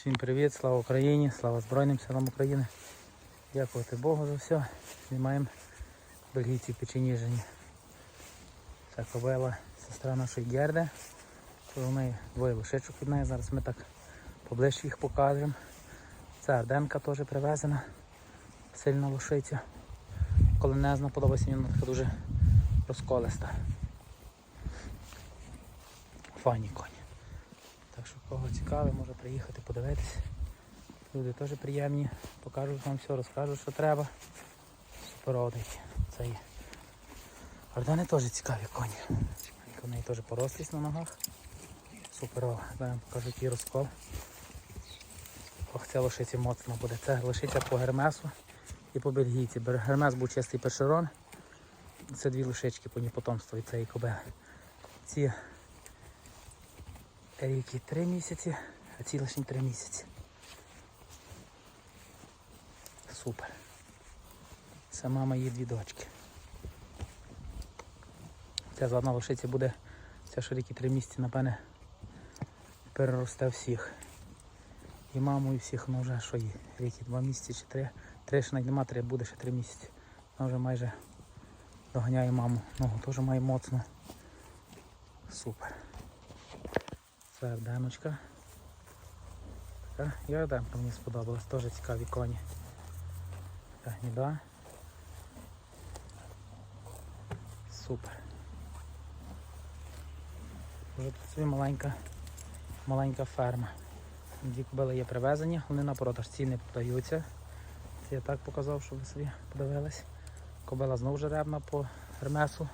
Всім привіт, слава Україні, слава Збройним силам України. Дякувати Богу за все. Знімаємо бельгійці печеніжені. Це кобила, сестра нашої Герди. Тут у неї двоє лошичок від неї. Зараз ми так поближче їх покажемо. Це Арденка теж привезена. Сильна лошиця. Колонезна, подобається мені вона така дуже розколиста. Файні коні. Так що кого цікавий, може приїхати подивитись. Люди теж приємні, покажуть вам все, розкажуть, що треба. Суперодить. Це є. Ардени теж цікаві коні. Вони теж порослість на ногах. Суперова. Вам покажу який розкол. Ох, ця лошиця моцна буде. Це лошиця по гермесу і по бельгійці. Гермес був чистий першерон. Це дві лошички по ній потомство від цієї кобили. Ці рік і три місяці, а ці лише три місяці. Супер. Це мама її дві дочки. Ця одна лошиця буде, ця що рік і три місяці, напевне, переросте всіх. І маму, і всіх, ну вже що їй, рік і два місяці чи три. Три ще навіть нема, три буде ще три місяці. Вона вже майже доганяє маму. Ногу теж має моцно. Супер. Це. Така Ярдемка мені сподобалась, теж цікаві коні. Така гніда. Супер. Вже тут собі маленька, маленька ферма. Дві кобили є привезені, вони на продаж ціни продаються. Це я так показав, щоб ви собі подивились. Кобила знову жеребна по гермесу.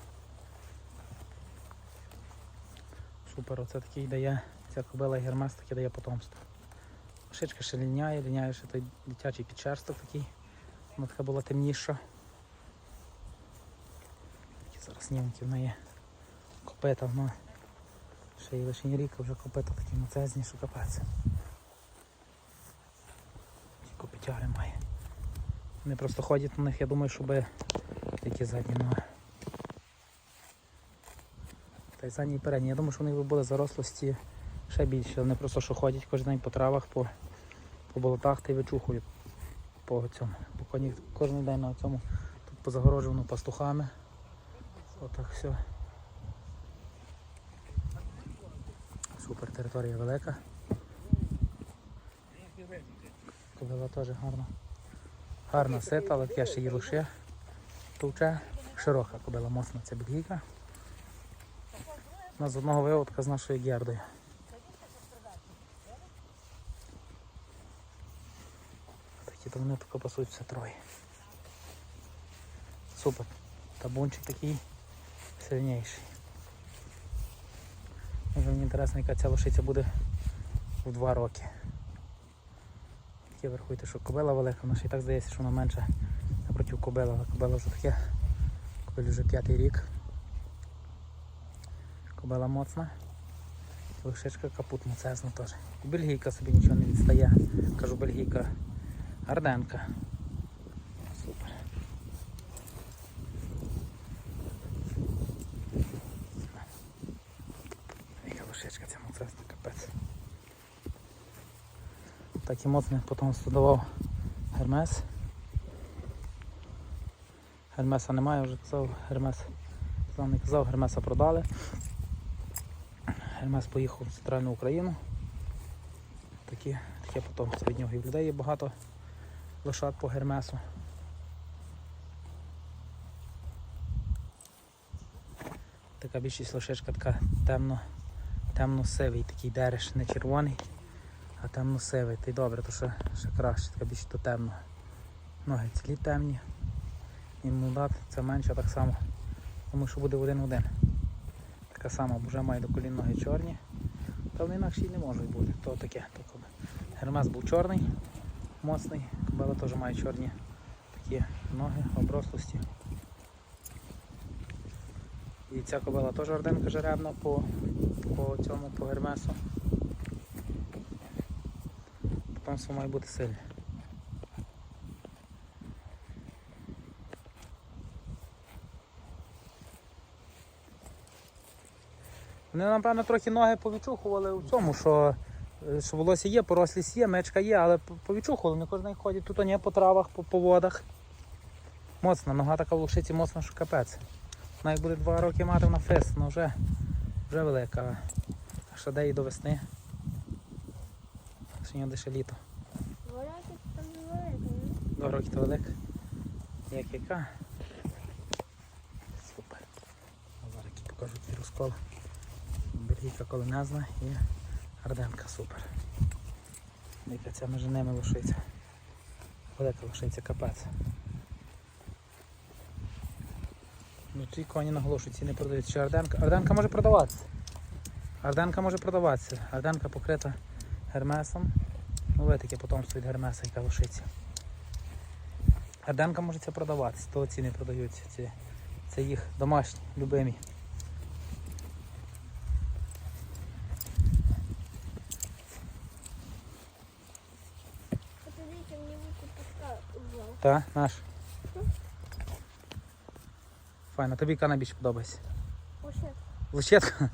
Супер, оце такий дає, ця кобила гермес таке дає потомство. Шичка ще ліняє, ліняє ще той дитячий підшерсток такий. Вона така була темніша. Такі зараз німки в неї копита, ну ще й лише рік, вже копита такі моцезні, що капець. Копитяри має. Вони просто ходять на них, я думаю, щоб такі задні ноги. Та й задні і передні. Я думаю, що вони були зарослості ще більше. Вони просто що ходять кожен день по травах, по, по болотах та й вичухують по цьому. Бо коні кожен день на цьому тут позагороджено пастухами. Отак все. Супер територія велика. Кобила теж гарна. Гарна сита, але таке ще її лише товче. Широка кобила, моцна ця бельгійка. У нас з одного виводка з нашою гердою. То вони тако пасуть все троє. Супер. Табунчик такий сильніший. Може мені інтересно, яка ця лошиця буде в два роки. Таке врахуйте, що кобила велика, вона ще і так здається, що вона менша напроти кобила, але кобила вже таке. Кобилі вже п'ятий рік. Кобила моцна. Лошичка капут моцезна теж. Бельгійка собі нічого не відстає. Кажу, бельгійка Арденка. Супер. Яка лошичка ця моцезна, капець. Так і моцне потім судував Гермес. Гермеса немає, вже казав, Гермес. Казав, не казав, Гермеса продали. Гермес поїхав в центральну Україну. Такі, таке потомство від нього. І людей є багато лошад по Гермесу. Така більшість лошичка така темно, темно-сивий, такий дереш, не червоний, а темно-сивий. Та й добре, то ще, ще краще, така більш то темно. Ноги цілі темні. І мудат це менше так само. Тому що буде один один. Така сама, бо вже має до колін ноги чорні. Та вони інакше й не можуть бути. То таке. То. Гермес був чорний, моцний, кобила теж має чорні такі ноги, оброслості. І ця кобила теж орденка жеребна по, по цьому, по гермесу. Потомство має бути сильне. Вони, напевно, трохи ноги повідчухували у цьому, що Що волосся є, порослість є, мечка є, але по- не кожен ходить. Тут не по травах, по, по водах. Моцна, нога така в лушиці моцна, що капець. Вона як буде два роки мати, вона фест, вона вже, вже велика. А ще де її до весни? Ще не ще літо. Валяти там велике, Два роки то велика. Як яка? Супер. А зараз покажу твій розкол. Бельгійка колонезна і Арденка супер. Яка ця між ними лошиця. Велика лошиця капець. Ну ті коні наголошую, ці не продають. Чи Арденка? Арденка може продаватися. Арденка може продаватися. Арденка покрита гермесом. Ну ви таке потомство від гермеса, яка лошиця. Арденка може це продаватися, то ці не продаються. Ці, це їх домашні, любимі. Та, наш. Файно, тобі яка найбільше подобається? Ось Лущетка?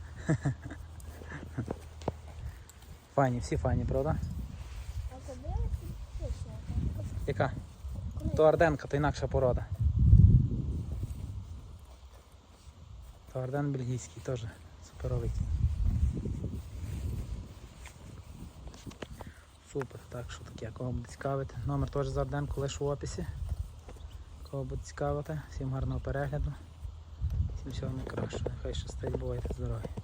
Файні, всі файні, правда? А тобі. Яка? То то інакша порода. То Арден бельгійський теж суперовий. кінь. Супер, так що таке, кого буде цікавити. Номер теж з Арденку лише в описі. Кого буде цікавити, всім гарного перегляду. Всім всього найкращого. Хай щастить, бувайте здорові.